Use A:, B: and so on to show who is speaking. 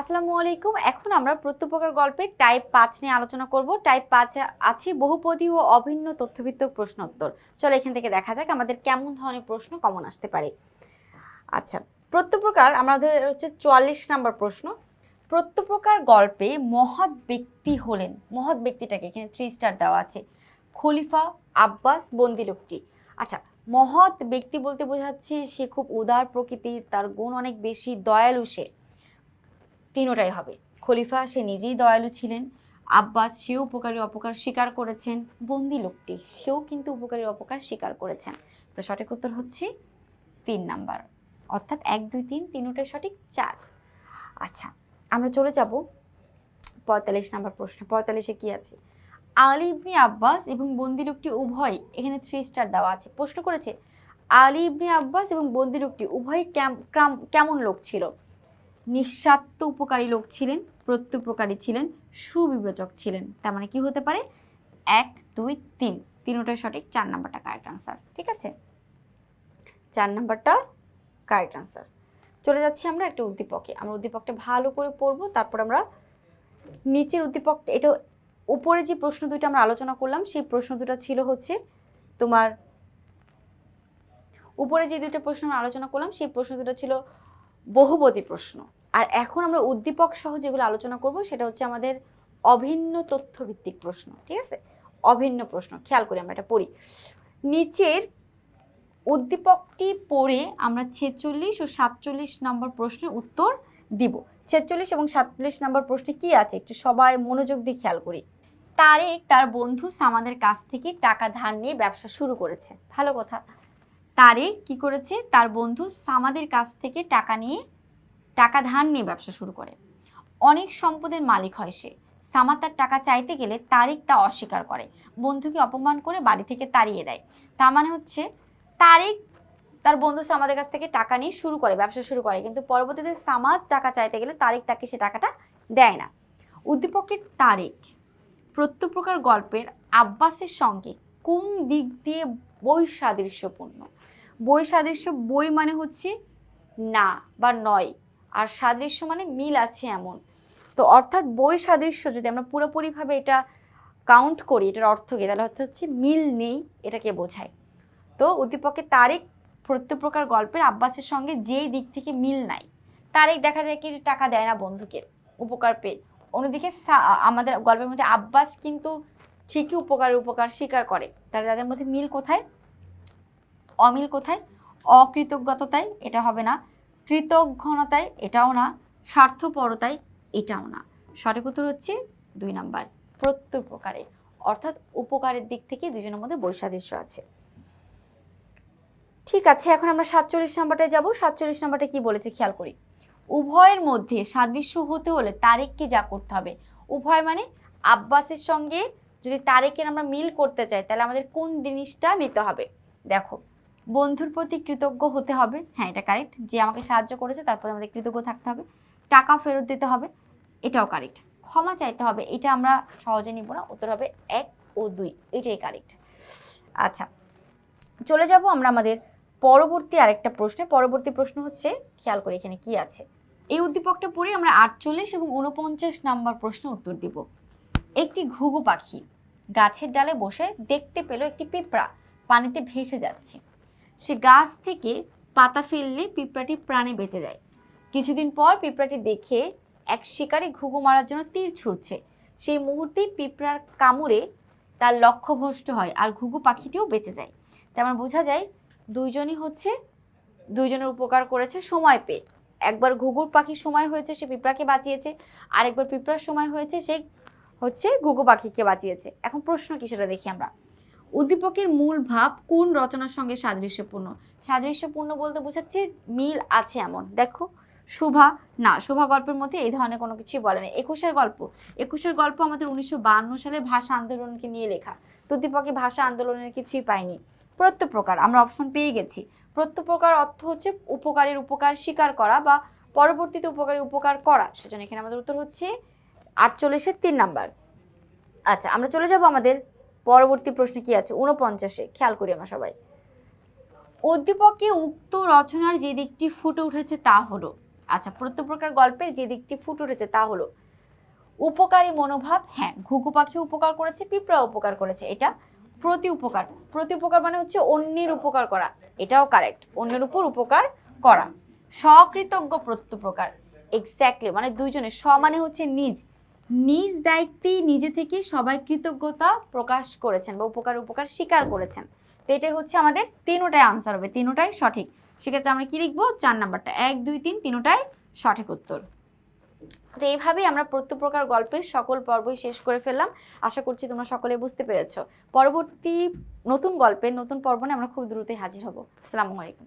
A: আসসালামু আলাইকুম। এখন আমরা প্রত্যুপকার গল্পে টাইপ পাঁচ নিয়ে আলোচনা করব। টাইপ পাঁচে আছে বহুপদী ও অভিন্ন তথ্যভিত্তিক প্রশ্ন উত্তর চলো এখান থেকে দেখা যাক আমাদের কেমন ধরনের প্রশ্ন কমন আসতে পারে। আচ্ছা প্রত্যুপ্রকার আমাদের হচ্ছে চুয়াল্লিশ নাম্বার প্রশ্ন। প্রত্যুপ্রকার গল্পে মহৎ ব্যক্তি হলেন। মহৎ ব্যক্তিটাকে এখানে থ্রি স্টার দেওয়া আছে। খলিফা আব্বাস বন্দি লোকটি। আচ্ছা মহৎ ব্যক্তি বলতে বোঝাচ্ছে সে খুব উদার প্রকৃতির, তার গুণ অনেক বেশি, দয়ালু সে। তিনোটাই হবে। খলিফা, সে নিজেই দয়ালু ছিলেন। আব্বাস, সেও উপকারী অপকার স্বীকার করেছেন। বন্দি লোকটি, সেও কিন্তু উপকারী অপকার স্বীকার করেছেন। তো সঠিক উত্তর হচ্ছে তিন নাম্বার। অর্থাৎ এক, দুই, তিন, তিনোটাই সঠিক চার। আচ্ছা আমরা চলে যাব পঁয়তাল্লিশ নাম্বার প্রশ্ন। পঁয়তাল্লিশে কি আছে? আলী ইবনি আব্বাস এবং বন্দি লোকটি উভয়, এখানে থ্রি স্টার দেওয়া আছে। প্রশ্ন করেছে, আলী ইবনি আব্বাস এবং বন্দি লোকটি উভয় কেমন লোক ছিল? নিঃস্বার্থ উপকারী লোক ছিলেন, প্রত্যুপকারী ছিলেন, সুবিবেচক ছিলেন। তার মানে কি হতে পারে? এক, দুই, তিন। তিনটাই সঠিক, চার নাম্বারটা কারেক্ট আনসার ঠিক আছে? চার নাম্বারটা কারেক্ট আনসার চলে যাচ্ছি আমরা একটা উদ্দীপকে। আমরা উদ্দীপকটা ভালো করে পড়ব, তারপর আমরা নিচের উদ্দীপক, এটা উপরে যে প্রশ্ন দুটো আমরা আলোচনা করলাম, সেই প্রশ্ন দুটো ছিল হচ্ছে তোমার উপরে যে দুটো প্রশ্ন আমরা আলোচনা করলাম, সেই প্রশ্ন দুটো ছিল বহুপদী প্রশ্ন। আর এখন আমরা উদ্দীপক সহ যেগুলো আলোচনা করব, সেটা হচ্ছে আমাদের অভিন্ন তথ্যভিত্তিক প্রশ্ন, ঠিক আছে? অভিন্ন প্রশ্ন, খেয়াল করি আমরা এটা পড়ি। নিচের উদ্দীপকটি পড়ে আমরা ছেচল্লিশ ও সাতচল্লিশ নম্বর প্রশ্নের উত্তর দিব। ছেচল্লিশ এবং সাতচল্লিশ নম্বর প্রশ্নে কি আছে? একটু সবাই মনোযোগ দিয়ে খেয়াল করি। তারেক তার বন্ধু সামাদের কাছ থেকে টাকা ধার নিয়ে ব্যবসা শুরু করেছে। ভালো কথা। তারেক কি করেছে? তার বন্ধু সামাদের কাছ থেকে টাকা নিয়ে, টাকা ধার নিয়ে ব্যবসা শুরু করে। অনেক সম্পদের মালিক হয় সে। সামাদ তার টাকা চাইতে গেলে তারিক তা অস্বীকার করে। বন্ধুকে অপমান করে বাড়ি থেকে তাড়িয়ে দেয়। তার মানে হচ্ছে, তারিক তার বন্ধু সামাদের কাছ থেকে টাকা নিয়ে শুরু করে, ব্যবসা শুরু করে। কিন্তু পরবর্তীতে সামাদ টাকা চাইতে গেলে তারিক তাকে সে টাকাটা দেয় না। উদ্দীপকের তারিক প্রত্যপ্রকার গল্পের আব্বাসের সঙ্গে কোন দিক দিয়ে বই সাদৃশ্যপূর্ণ বই সাদৃশ্য বই মানে হচ্ছে না বা নয়, আর সাদৃশ্য মানে মিল আছে এমন। তো অর্থাৎ বই সাদৃশ্য যদি আমরা পুরোপুরিভাবে এটা কাউন্ট করি, এটার অর্থ অর্থকে তাহলে অর্থ হচ্ছে মিল নেই, এটাকে বোঝায়। তো উদ্দীপকের তারেক প্রত্যেক গল্পের আব্বাসের সঙ্গে যেই দিক থেকে মিল নাই, তারেক দেখা যায় কি টাকা দেয় না বন্ধুকে, উপকার পেয়ে। অন্যদিকে আমাদের গল্পের মধ্যে আব্বাস কিন্তু ঠিকই উপকার উপকার স্বীকার করে। তাহলে তাদের মধ্যে মিল কোথায়? অমিল কোথায়? অকৃতজ্ঞতায় এটা হবে না। কৃতজ্ঞতায় এটাও না। স্বার্থপরতায় এটাও না। সঠিক উত্তর হচ্ছে দুই নাম্বার, প্রত্যুপকারে। অর্থাৎ উপকারের দিক থেকে দুজনের মধ্যে বৈসাদৃশ্য আছে। ঠিক আছে, এখন আমরা সাতচল্লিশ নাম্বারটায় যাব। সাতচল্লিশ নাম্বারটা কি বলেছে খেয়াল করি। উভয়ের মধ্যে সাদৃশ্য হতে হলে তারেককে যা করতে হবে। উভয় মানে আব্বাসের সঙ্গে যদি তারেকের আমরা মিল করতে চাই, তাহলে আমাদের কোন জিনিসটা নিতে হবে? দেখো, বন্ধুর প্রতি কৃতজ্ঞ হতে হবে। হ্যাঁ এটা কারেক্ট যে আমাকে সাহায্য করেছে তারপরে আমাদের কৃতজ্ঞ থাকতে হবে। টাকা ফেরত দিতে হবে, এটাও কারেক্ট ক্ষমা চাইতে হবে, এটা আমরা সহজে নিব না। উত্তর হবে এক ও দুই, এটাই কারেক্ট আচ্ছা চলে যাব আমরা আমাদের পরবর্তী আরেকটা প্রশ্নে। পরবর্তী প্রশ্ন হচ্ছে, খেয়াল করে এখানে কি আছে? এই উদ্দীপকটা পড়ে আমরা আটচল্লিশ এবং উনপঞ্চাশ নাম্বার প্রশ্ন উত্তর দিব। একটি ঘুঘু পাখি। গাছের ডালে বসে দেখতে পেল একটি পিঁপড়া পানিতে ভেসে যাচ্ছে। সে গাছ থেকে পাতা ফেললে পিঁপড়াটি প্রাণে বেঁচে যায়। কিছুদিন পর পিঁপড়াটি দেখে এক শিকারী ঘুঘু মারার জন্য তীর ছুটছে সেই মুহূর্তেই পিঁপড়ার কামড়ে তার লক্ষ্যভ্রষ্ট হয় আর ঘুঘু পাখিটিও বেঁচে যায়। তেমন বোঝা যায় দুইজনই হচ্ছে, দুইজনের উপকার করেছে সময় পেয়ে। একবার ঘুঘুর পাখির সময় হয়েছে, সে পিঁপড়াকে বাঁচিয়েছে। আরেকবার পিঁপড়ার সময় হয়েছে, সে হচ্ছে ঘুঘু পাখিকে বাঁচিয়েছে। এখন প্রশ্ন কি সেটা দেখি আমরা। উদ্দীপকের মূল ভাব কোন রচনার সঙ্গে সাদৃশ্যপূর্ণ? সাদৃশ্যপূর্ণ বলতে বোঝাচ্ছে মিল আছে এমন। দেখো, শোভা, না, শোভা গল্পের মধ্যে এই ধরনের কোনো কিছুই বলে না। একুশের গল্প। একুশের গল্প আমাদের উনিশশো সালে ভাষা আন্দোলনকে নিয়ে লেখা। উদ্দীপকে ভাষা আন্দোলনের কিছুই পাইনি প্রত্যপ্রকার আমরা অপশন পেয়ে গেছি। প্রত্যপ্রকার অর্থ হচ্ছে উপকারের উপকার স্বীকার করা বা পরবর্তীতে উপকারী উপকার করা। সেজন্য এখানে আমাদের উত্তর হচ্ছে আটচল্লিশের তিন নাম্বার। আচ্ছা আমরা চলে যাব আমাদের পরবর্তী প্রশ্নে কি আছে? উনপঞ্চাশে খেয়াল করি আমরা সবাই। উদ্দীপকে উক্ত রচনার যে দিকটি ফুটে উঠেছে তা হলো আচ্ছা প্রত্যেক গল্পের যে দিকটি ফুটে উঠেছে তা হলো, উপকারী মনোভাব হ্যাঁ ঘুঘু পাখি উপকার করেছে পিঁপড়া উপকার করেছে, এটা প্রতি উপকার। প্রতি উপকার মানে হচ্ছে অন্যের উপকার করা, এটাও কারেক্ট অন্যের উপর উপকার করা। সকৃতজ্ঞ প্রত্যুপকার এক্স্যাক্টলি মানে দুইজনে স মানে হচ্ছে নিজ। নিজ দায়িত্বে নিজে থেকে সবাই কৃতজ্ঞতা প্রকাশ করেছেন বা উপকার উপকার স্বীকার করেছেন। তো এটাই হচ্ছে আমাদের তিনোটাই আনসার হবে, তিনোটাই সঠিক। সেক্ষেত্রে আমরা কি লিখব? চার নাম্বারটা। এক, দুই, তিন, তিনোটাই সঠিক উত্তর। তো এইভাবেই আমরা প্রত্যেক প্রকার গল্পের সকল পর্বই শেষ করে ফেললাম। আশা করছি তোমরা সকলে বুঝতে পেরেছ। পরবর্তী নতুন গল্পের, নতুন পর্ব নিয়ে আমরা খুব দ্রুতই হাজির হব। আসসালামু আলাইকুম।